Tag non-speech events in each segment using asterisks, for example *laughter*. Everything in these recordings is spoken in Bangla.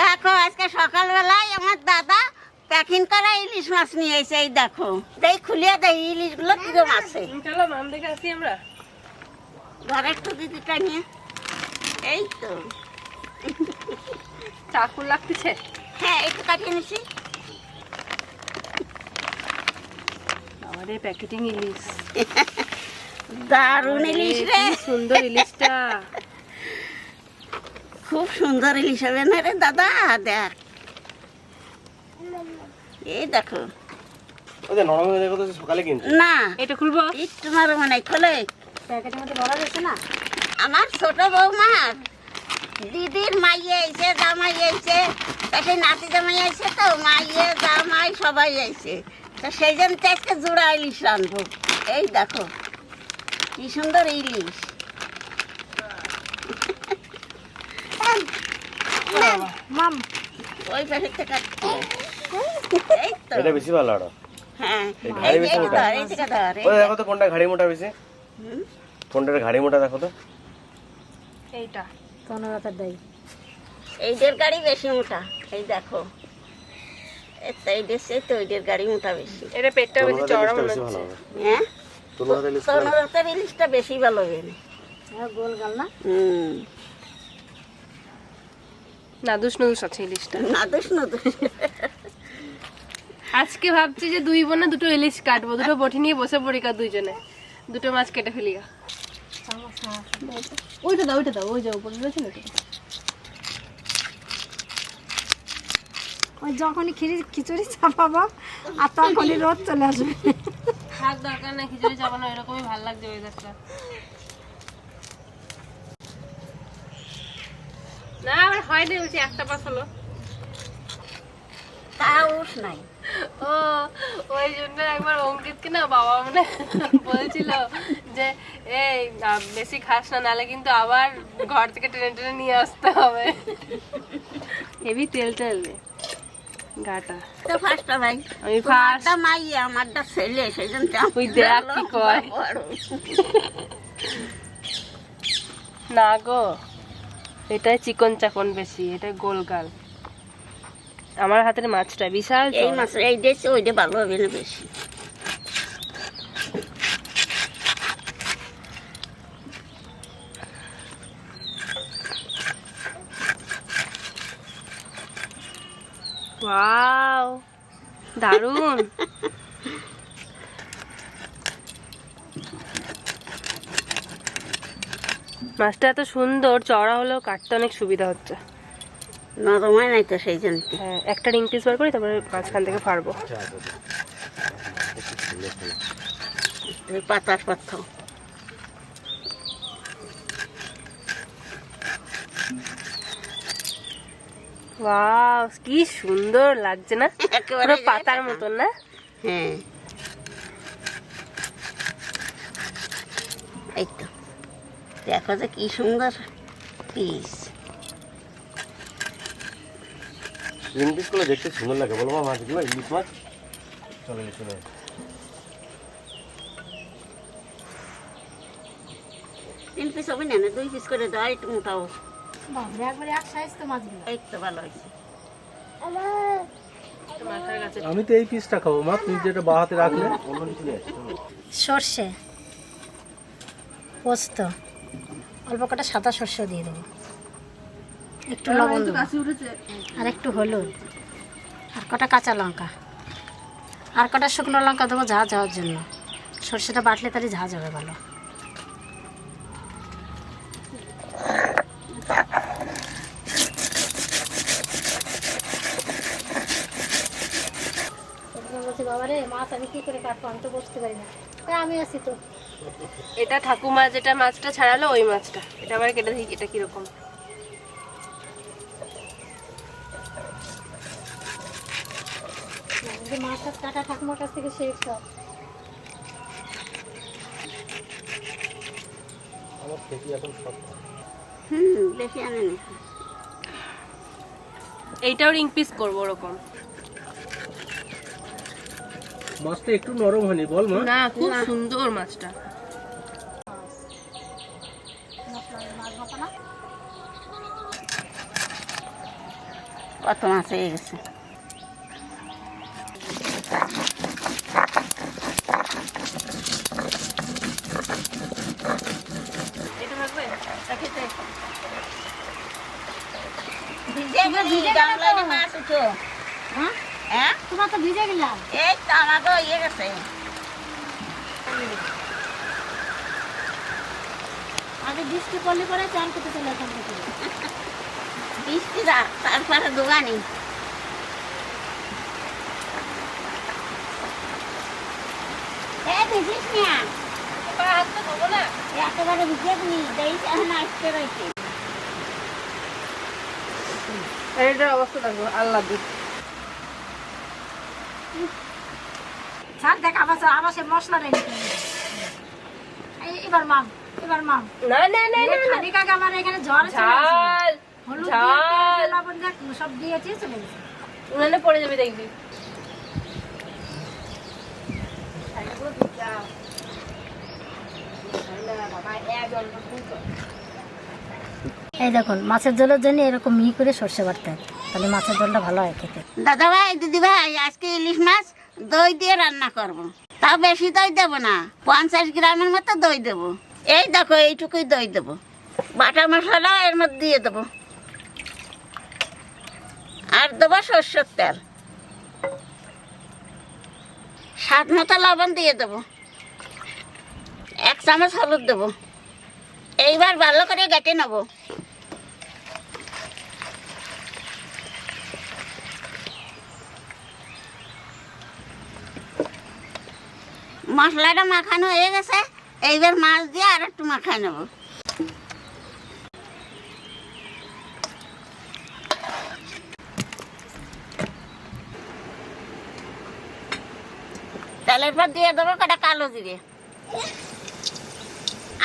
দেখো আজকে সকালবেলায় আমার দাদা প্যাকিং করা ইলিশ মাছ নিয়ে এসে এই দেখো। দেই খুলিয়ে দেই ইলিশগুলো কিরম আছে? চলো মাম দেখে আসি আমরা। ঘরে একটু দিদিটা নিয়ে। এই তো। চাকুর লাগতেছে। হ্যাঁ একটু কাটিয়ে নিছি। আমাদের প্যাকেটিং ইলিশ। দারুণ ইলিশ রে। সুন্দর ইলিশটা। খুব সুন্দর ইলিশ হবে না রে দাদা? দেখ। এই দেখো। না। এটা খুলবো? একটু নরম মানে খোলে। প্যাকেটের মধ্যে ভরা রয়েছে না? আমার ছোট বৌমার দিদির মাইয়ে আইছে জামাই আইছে তা নাতি জামাই আইছে তো মাইয়ে জামাই সবাই আইছে তা সেই জন্য আজকে জোড়া ইলিশ রানবো এই দেখো কি সুন্দর ইলিশ। মাম ওই পাশে থেকে এটা বেশি ভালো আরও। হ্যাঁ ঘাড়ি বেশি মোটা। ওই দেখো তো কোনটা ঘাড়ি মোটা বেশি? হুম, কোনটার ঘাড়ি মোটা দেখো তো। এইটা তনরাতার দেয় এইদের গাড়ি বেশি মোটা এই দেখো। এই তো এইদের গাড়ি মোটা বেশি। এটা পেটটা বেশি চড়া মনে হচ্ছে। হ্যাঁ? তনুরাদের ইলিশ সোনারতের বেশি ভালো হবে। হ্যাঁ গোল গাল না? হুম। নাদুস নাদুস আছে ইলিশটা নাদুস নাদুস। আজকে ভাবছি যে দুই বোনে দুটো ইলিশ কাটবো দুটো বটি নিয়ে বসে পড়ি কা দুইজনে। দুটো মাছ কেটে ফেলি গা। ওইটা দাও ওইটা দাও ওই যে উপরে রয়েছে না ওই যখনই খিচুড়ি খিচুড়ি চাপাবো আর তখনই রোদ চলে আসবে। থাক দরকার নেই খিচুড়ি চাপানো এরকমই ভালো লাগছে ওয়েদারটা না আমার হয়নি বলছি একটা পাস হলো। তাউস নাই। ও ওই জন্য একবার অঙ্কিতকে না বাবা মানে বলছিল যে এই বেশি খাস না নালে কিন্তু আবার ঘর থেকে টেনে টেনে নিয়ে আসতে হবে। হেভি তেল তেল রে গাটা। তো ফার্স্টটা ভাই। আমি ফার্স্ট তোমারটা আমারটা ছেলে সেই জন্য ওই দেখ কি কয়। না গো। এটাই চিকন চাকন বেশি এটা গোলগাল আমার হাতের মাছটা বিশাল এই মাছ এই দেশে ওইটা ভালো হবে না বেশি। ওয়াও দারুণ *laughs* মাছটা এত সুন্দর চড়া হলেও কাটতে অনেক সুবিধা হচ্ছে। নরম হয় নাই তো সেই জন্য। হ্যাঁ একটা রিং পিস বার করি তারপরে মাঝখান থেকে ফাড়বো। পাতার পাত্র। ওয়াও কি সুন্দর লাগছে না? পুরো পাতার মতন না? হ্যাঁ এই তো দেখো যে কি সুন্দর পিস গ্রিন পিসগুলো দেখতে সুন্দর লাগে। বলো মা মাছগুলো ইলিশ মাছ? চলে চলে। তিন পিস হবে না না, দুই পিস করে দাও একটু মোটাও। বাবরে একবারে এক সাইজ তো মাছগুলো। এই তো ভালো হয়েছে। আমি তো এই পিসটা খাব মা তুমি যেটা বা হাতে রাখলে। সর্ষে। পোস্ত। অল্প কটা সাদা সর্ষে দিয়ে দেবো। একটু লবণ আর একটু হলুদ। আর কটা কাঁচা লঙ্কা। আর কটা শুকনো লঙ্কা দেবো ঝাঁজ হওয়ার জন্য। সর্ষেটা বাটলে তাহলে ঝাঁজ হবে ভালো। বাবা রে মাছ আমি কি করে কাটবো? আমি তো বসতে পারি না। আমি আছি তো। এটা ঠাকুমা যেটা মাছটা ছাড়ালো ওই মাছটা। এটা আবার কেটে দেখি এটা কীরকম। কাটা ঠাকুমার কাছ থেকে শেখ সব। আমার খেতে এখন শক্ত হুম। বেশি আনে না। এইটাও রিং পিস করব ওরকম। মাছটা একটু নরম হয়নি বল মা না খুব সুন্দর মাছটা কত মাছ হয়ে গেছে। ভিজে গেলি, মাছ উঠো। হ্যাঁ হ্যাঁ? তোমার তো ভিজে গেলাম। এই তো ইয়ে গেছে। আগে বৃষ্টি পড়লে পরে চান করতে চলে এখান থেকে বৃষ্টি তারপরে দোকানি। ভিজিস না। তো ধোবো একেবারে ভিজে গেলি দেরিতে এখন আসতে রয়েছে এইটার অবস্থা দেখো আল্লাহ দিক স্যার দেখ আবার আবার সে মশলা এই- এবার মাম এবার মাম। না না না না খালি কাকে আমার এখানে জ্বর ঝাল হলুদ ঝাল। লবণ দেখ সব দিয়েছি চলে গেছে। উনানে পড়ে যাবে দেখবি। এই দেখুন মাছের ঝোলের জন্য এরকম মিহি করে সর্ষে বাড়তে হয়। তাহলে মাছের ঝোলটা ভালো হয় খেতে। দাদা ভাই দিদি ভাই আজকে ইলিশ মাছ দই দিয়ে রান্না করব। তাও বেশি দই দেবো না, পঞ্চাশ গ্রামের মতো দই দেবো। এই দেখো, এইটুকুই দই দেবো। বাটা মশলা এর মধ্যে দিয়ে দেবো। আর দেবো সর্ষের তেল। স্বাদ মতো লবণ দিয়ে দেবো। এক চামচ হলুদ দেবো। এইবার ভালো করে গেটে নেব। মশলাটা মাখানো হয়ে গেছে, এইবার মাছ দিয়ে আর একটু মাখায় নেব। তেলের পর দিয়ে দেবো কটা কালো জিরে,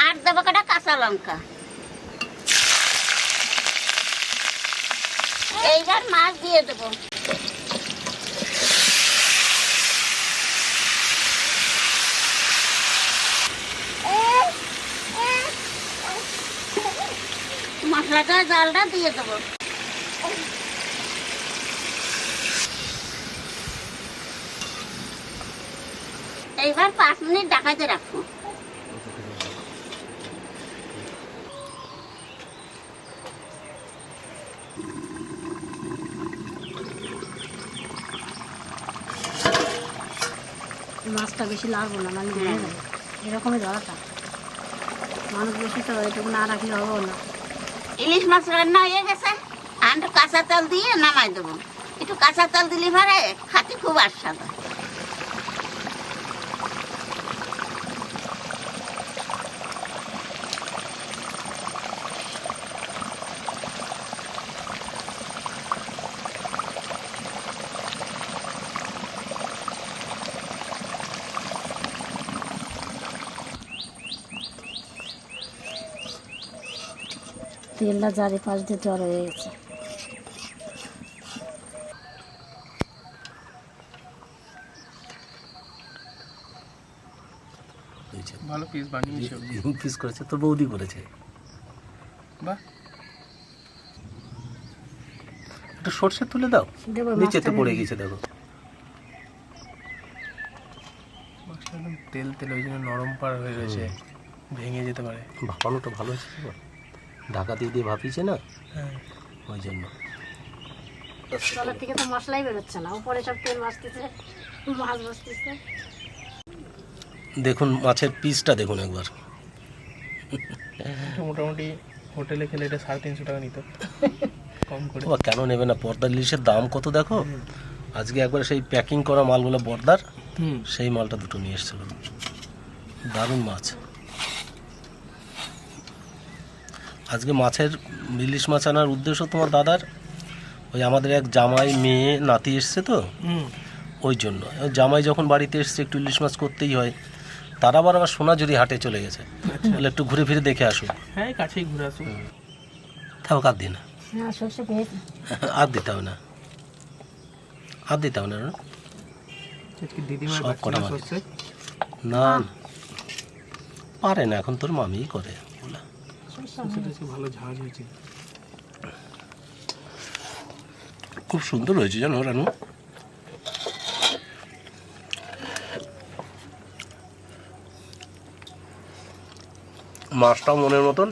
আর দেবো কটা কাঁচা লঙ্কা। এইবার মাছ দিয়ে দেবো। মশলাটা জলটা দিয়ে দেবো। এইবার পাঁচ মিনিট ডাকাইতে রাখব। মাছটা বেশি লাগবো না মানে এরকমই ধরাটা। মানুষ বেশি তো এটুকু না রাখলে হব না। ইলিশ মাছ রান্না হয়ে গেছে আর কাঁচা তেল দিয়ে নামাই দেবো একটু কাঁচা তেল দিলে ভারে খাতে খুব আস্বাদ হয়। তেলটা জারি পাশ দিয়ে জ্বর হয়ে গেছে। ভালো পিস বানিয়েছো। পিস করেছে তোর বৌদি করেছে। বাহ। একটু সর্ষে তুলে দাও। দেবো নিচেতে পড়ে ভেঙে। গেছে দেখো। তেল তেল ওই জন্য নরম পার হয়ে রয়েছে। ভেঙে যেতে পারে। ভাপানোটা ভালো হয়েছে ঢাকা দিয়ে দিয়ে ভাপিয়েছে না? হ্যাঁ। ওই জন্য। তলার থেকে তো মশলাই বেরোচ্ছে না। উপরে সব তেল বাঁচতেছে মাছ বাঁচতেছে দেখুন মাছের পিসটা দেখুন একবার। মোটামুটি হোটেলে খেলে এটা সাড়ে তিনশো টাকা নিত। কম করে। কেন নেবে না? পর্দার ইলিশের দাম কত দেখো? আজকে একবার সেই প্যাকিং করা মালগুলো বর্দার হুম। সেই মালটা দুটো নিয়ে এসেছিল দারুণ মাছ। আজকে মাছের ইলিশ মাছ আনার উদ্দেশ্য তোমার দাদার? ওই আমাদের এক জামাই মেয়ে নাতি এসছে তো? ওই জন্য। ওই জামাই যখন বাড়িতে এসছে একটু ইলিশ মাছ করতেই হয়। তারা আবার আবার সোনাঝুরি হাটে চলে গেছে বলে একটু ঘুরে ফিরে দেখে আসো। হ্যাঁ কাছেই ঘুরে আসুন তাও আর দিন? হ্যাঁ আর দিতে হবে না। আর দিতে হবে না? সব কটা মাছ। না। পারে না এখন তোর মামিই করে বলা সর্ষে সর্ষে টর্ষে ভালো হয়েছে। খুব সুন্দর হয়েছে জানো রানু? মাছটাও মনের মতন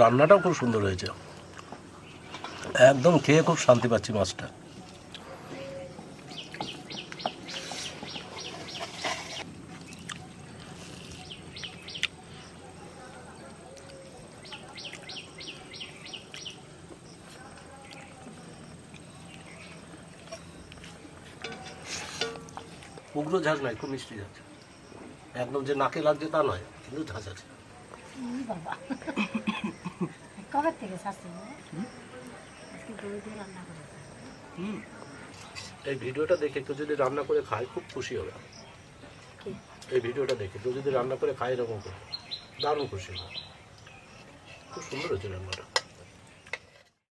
রান্নাটাও খুব সুন্দর হয়েছে। একদম খেয়ে খুব শান্তি পাচ্ছি মাছটা। উগ্র ঝাঁজ নয় খুব মিষ্টি ঝাঁজ একদম যে নাকে লাগছে তা নয় কিন্তু ঝাঁজ আছে। কবে থেকে করেছে এই ভিডিওটা দেখে কেউ যদি রান্না করে খায় খুব খুশি হবে। এই ভিডিওটা দেখে কেউ যদি রান্না করে খায় এরকম করে। দারুণ খুশি হবে। খুব সুন্দর হয়েছে রান্নাটা।